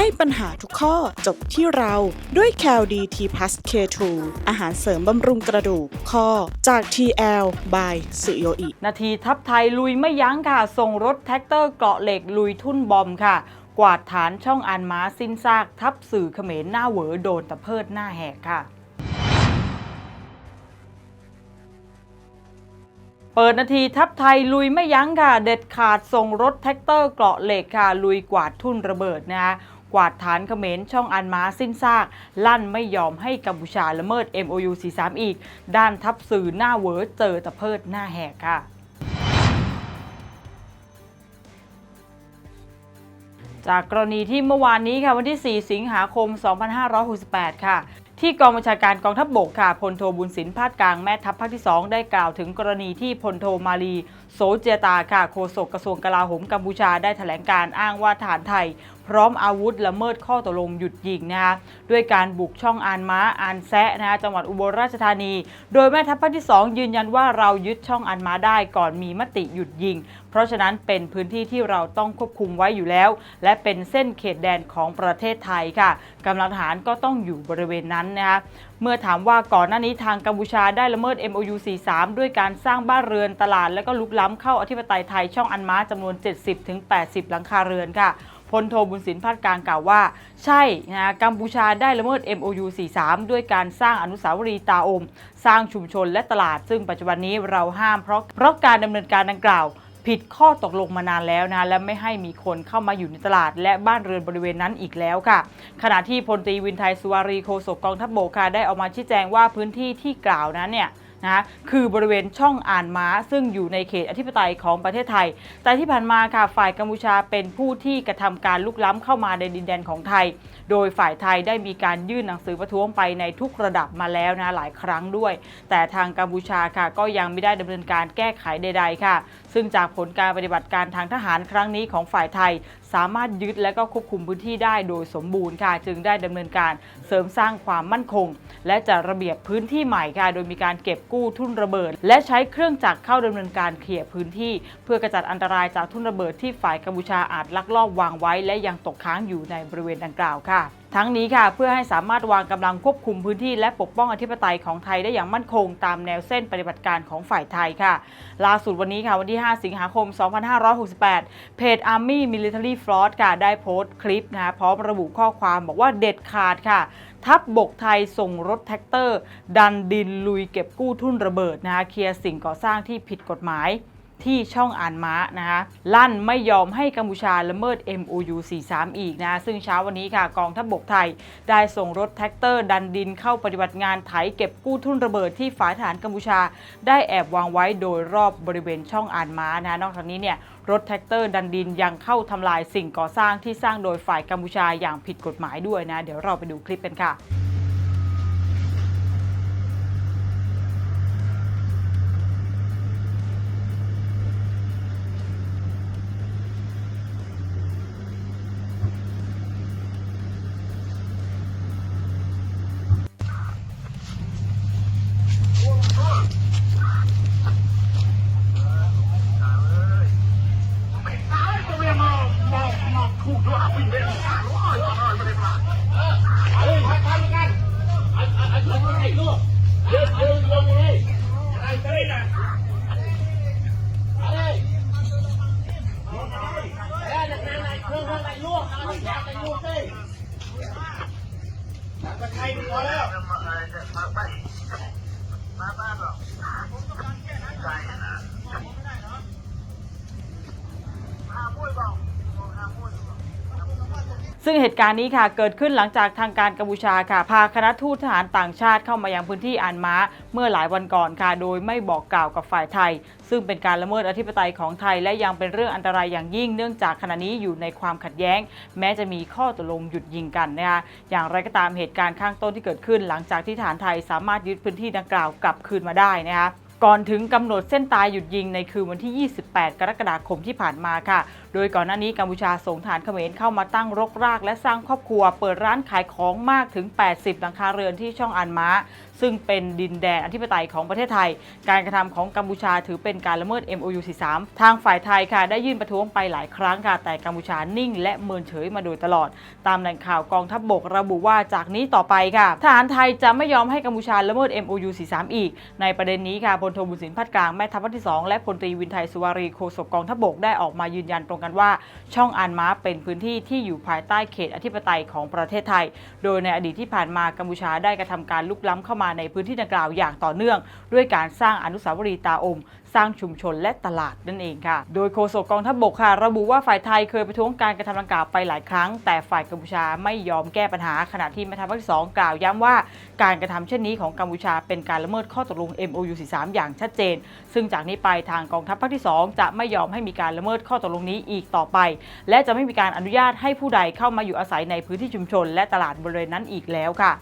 ให้ปัญหาทุกข้อจบที่เราด้วย c a l d t p l u s K2 อาหารเสริมบำรุงกระดูกข้อจาก TL by สุโยอิ นาทีทัพไทยลุยไม่ยั้งค่ะ ส่งรถแท็กเตอร์เกราะเหล็กลุยทุ่นบอมค่ะ กวาดฐานช่องอันม้าสิ้นซากทับสื่อเขมรหน้าเหวอโดนตะเพิดหน้าแหกค่ะเปิดนาทีทัพไทยลุยไม่ยั้งค่ะ เด็ดขาดส่งรถแท็กเตอร์เกราะเหล็กค่ะ ลุยกวาดทุ่นระเบิดนะคะ กวาดฐานเขมรช่องอันม้าสิ้นซาก ลั่นไม่ยอมให้กัมพูชาละเมิด MOU 43 อีก ด้านทัพสื่อหน้าเหวอเจอตะเพิดหน้าแหกค่ะจากกรณีที่เมื่อวานนี้ค่ะวันที่ 4 สิงหาคม 2568 ค่ะ ที่กองบัญชาการกองทัพบบกค่ะพลโทบุญสินพาดกลางแม่ทัพภาคที่ 2 ได้กล่าวถึงกรณีที่พลโทมาลี โสเจตาค่ะโฆษกกระทรวงกลาโหมกัมพูชาได้แถลงการอ้างว่าทหารไทย พร้อมอาวุธละเมิดข้อตกลงหยุดยิงนะคะด้วยการบุกช่องอานม้าอานแซะนะคะจังหวัดอุบลราชธานี โดยแม่ทัพภาคที่ 2 ยืนยันว่าเรายึดช่องอานม้าได้ก่อนมีมติหยุดยิง เพราะฉะนั้นเป็นพื้นที่ที่เราต้องควบคุมไว้อยู่แล้ว และเป็นเส้นเขตแดนของประเทศไทยค่ะกำลังทหารก็ต้องอยู่บริเวณนั้นนะคะเมื่อถามว่าก่อนหน้านี้ทางกัมพูชาได้ละเมิด MOU 43 ด้วยการสร้างบ้านเรือนตลาด และก็ลุกล้ำเข้าอธิปไตยไทยช่องอันม้าจำนวน 70-80 หลังคาเรือนค่ะ พลโทบุญสินพาดกลางกล่าวว่า ใช่นะกัมพูชาได้ละเมิด MOU 43 ด้วยการสร้างอนุสาวรีย์ตาอม สร้างชุมชนและตลาด ซึ่งปัจจุบันนี้เราห้ามเพราะเพราะการดำเนินการดังกล่าวผิดข้อตกลงมานานแล้วนะและไม่ให้มีคนเข้ามาอยู่ในตลาด และบ้านเรือนบริเวณนั้นอีกแล้วค่ะ ขณะที่พลตรีวินไทยสุวารีโฆษกกองทัพบกค่ะได้ออกมาชี้แจงว่าพื้นที่ที่กล่าวนั้นเนี่ย นะคือบริเวณช่องอ่านม้า ซึ่งอยู่ในเขตอธิปไตยของประเทศไทย แต่ที่ผ่านมาค่ะฝ่ายกัมพูชาเป็นผู้ที่กระทำการลุกล้ำเข้ามาในดินแดนของไทย โดยฝ่ายไทยได้มีการยื่นหนังสือประท้วงไปในทุกระดับมาแล้วนะหลายครั้งด้วย แต่ทางกัมพูชาค่ะก็ยังไม่ได้ดำเนินการแก้ไขใดๆค่ะ ซึ่งจากผลการปฏิบัติการทางทหารครั้งนี้ของฝ่ายไทย สามารถยึดและก็ควบคุมพื้นที่ได้โดยสมบูรณ์ค่ะ จึงได้ดำเนินการเสริมสร้างความมั่นคง และจัดระเบียบพื้นที่ใหม่ค่ะโดยมีการเก็บกู้ทุ่นระเบิด และใช้เครื่องจักรเข้าดำเนินการเคลียร์พื้นที่ เพื่อกระจัดอันตรายจากทุ่นระเบิดที่ฝ่ายกัมพูชาอาจลักลอบวางไว้ และยังตกค้างอยู่ในบริเวณดังกล่าวค่ะ ทั้งนี้ค่ะเพื่อให้สามารถวางกำลังควบคุมพื้นที่และปกป้องอธิปไตยของไทยได้อย่างมั่นคง ตามแนวเส้นปฏิบัติการของฝ่ายไทยค่ะ ล่าสุดวันนี้ค่ะวันที่ 5 สิงหาคม 2568 เพจ Army Military Fraud ค่ะได้โพสต์คลิปนะคะพร้อมระบุข้อความบอกว่าเด็ดขาดค่ะ ทัพบบกไทยส่งรถแท็กเตอร์ ดันดินลุยเก็บกู้ทุ่นระเบิดนะคะเคลียร์สิ่งก่อสร้างที่ผิดกฎหมาย ที่ช่องอ่านม้านะคะลั่นไม่ยอมให้กัมพูชาละเมิด MOU 43 อีกนะ ซึ่งเช้าวันนี้ค่ะกองทัพบบกไทย ได้ส่งรถแท็กเตอร์ดันดินเข้าปฏิบัติงานไถเก็บกู้ทุ่นระเบิดที่ฝ่ายทหารกัมพูชา ได้แอบวางไว้โดยรอบบริเวณช่องอ่านม้านะนอกจากนี้เนี่ยรถแท็กเตอร์ดันดินยังเข้าทำลายสิ่งก่อสร้างที่สร้างโดยฝ่ายกัมพูชาอย่างผิดกฎหมายด้วยนะ เดี๋ยวเราไปดูคลิปกันค่ะ ซึ่งเหตุการณ์นี้ค่ะเกิดขึ้นหลังจากทางการกัมพูชาค่ะ พาคณะทูตทหารต่างชาติเข้ามายังพื้นที่อานม้าเมื่อหลายวันก่อนค่ะ โดยไม่บอกกล่าวกับฝ่ายไทย ซึ่งเป็นการละเมิดอธิปไตยของไทย และยังเป็นเรื่องอันตรายอย่างยิ่งเนื่องจากขณะนี้อยู่ในความขัดแย้ง แม้จะมีข้อตกลงหยุดยิงกันนะคะอย่างไรก็ตามเหตุการณ์ข้างต้นที่เกิดขึ้น หลังจากที่ทหารไทยสามารถยึดพื้นที่ดังกล่าวกลับคืนมาได้นะคะ ก่อนถึงกำหนดเส้นตายหยุดยิงในคืนวันที่ 28 กรกฎาคมที่ผ่านมาค่ะ โดยก่อนหน้านี้กัมพูชาส่งฐานเขมรเข้ามาตั้งรกราก และสร้างครอบครัว เปิดร้านขายของมากถึง 80 หลังคาเรือนที่ช่องอันม้าซึ่งเป็นดินแดนอธิปไตยของประเทศไทย การกระทำของกัมพูชาถือเป็นการละเมิด MOU 43 ทางฝ่ายไทยค่ะ ได้ยื่นประท้วงไปหลายครั้งค่ะ แต่กัมพูชานิ่ง และเมินเฉยมาโดยตลอด ตามแหล่งข่าวกองทัพบบกระบุว่าจากนี้ต่อไปค่ะ ทหารไทยจะไม่ยอมให้กัมพูชาละเมิด MOU 43 อีก ในประเด็นนี้ค่ะลโทบุญสินพัดกลางแม่ทัพภาคที่ 2 และพลตรีวินไทยสุวารีโฆษกกองทัพบกได้ออกมายืนยันตรงกันว่า ช่องอานม้าเป็นพื้นที่ที่อยู่ภายใต้เขตอธิปไตยของประเทศไทย โดยในอดีตที่ผ่านมากัมพูชาได้กระทำการลุกล้ำเข้ามาในพื้นที่ดังกล่าวอย่างต่อเนื่อง ด้วยการสร้างอนุสาวรีย์ตาอม สร้างชุมชนและตลาดนั่นเองค่ะ โดยโฆษกกองทัพบบกค่ะ ระบุว่าฝ่ายไทยเคยประท้วงการกระทำดังกล่าวไปหลายครั้ง แต่ฝ่ายกัมพูชาไม่ยอมแก้ปัญหาขณะที่แม่ทัพภาคที่สองกล่าวย้ำว่าการกระทำเช่นนี้ของกัมพูชาเป็นการละเมิดข้อตกลง MOU 43อย่างชัดเจน ซึ่งจากนี้ไปทางกองทัพภาคที่ 2 จะไม่ยอมให้มีการละเมิดข้อตกลงนี้อีกต่อไป และจะไม่มีการอนุญาตให้ผู้ใดเข้ามาอยู่อาศัยในพื้นที่ชุมชน และตลาดบริเวณนั้นอีกแล้วค่ะ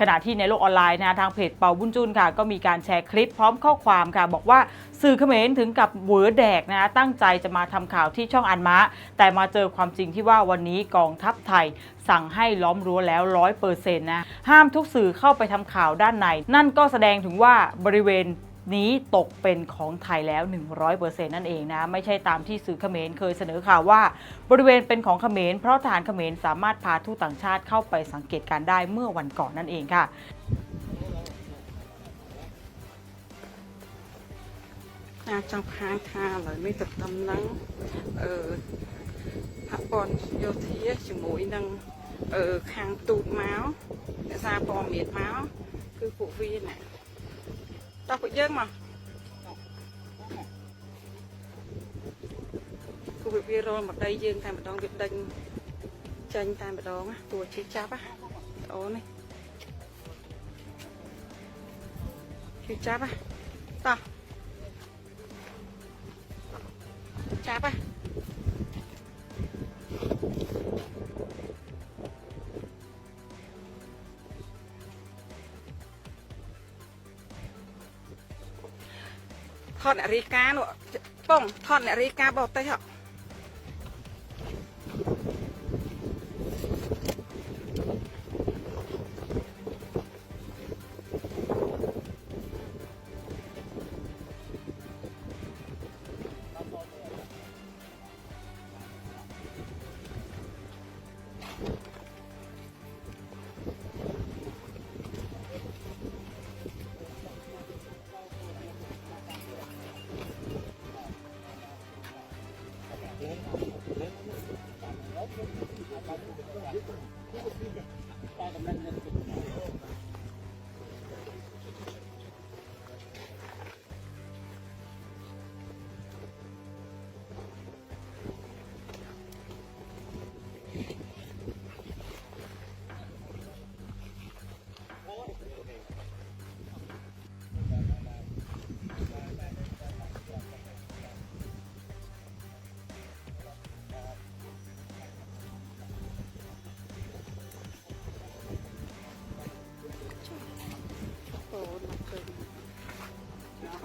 ขณะที่ในโลกออนไลน์นะทางเพจเปาบุญจุนค่ะ ก็มีการแชร์คลิปพร้อมข้อความค่ะ บอกว่าสื่อเขมรถึงกับเหวอแดกนะตั้งใจจะมาทำข่าวที่ช่องอันมะ แต่มาเจอความจริงที่ว่าวันนี้กองทัพไทยสั่งให้ล้อมรั้วแล้วร้อยเปอร์เซ็นต์นะห้ามทุกสื่อเข้าไปทำข่าวด้านใน นั่นก็แสดงถึงว่าบริเวณ นี้ตกเป็นของไทยแล้ว 100%นั่นเองนะ ไม่ใช่ตามที่สื่อเขมรเคยเสนอข่าวว่า บริเวณเป็นของเขมรเพราะฐานเขมรสามารถพาทูตต่างชาติเข้าไปสังเกตการได้เมื่อวันก่อนนั่นเองค่ะนาจังพางทาเลยไม่ติดตำนังเออพระปอนโยธีจมูยนังเออคางตูดมาส์ซาปอมเมียดมาส์คือผู้วีน่ะ Takut je mah. Cô bị viral mặt đây dương thay mặt đón việc đinh chanh thay mặt đón á, tùa chi chắp á. Ố này. Chi chắp á. Ta. Chắp á. ทอดนาฬิกาเนูป้องทอดนาฬิกาบอกเตยเ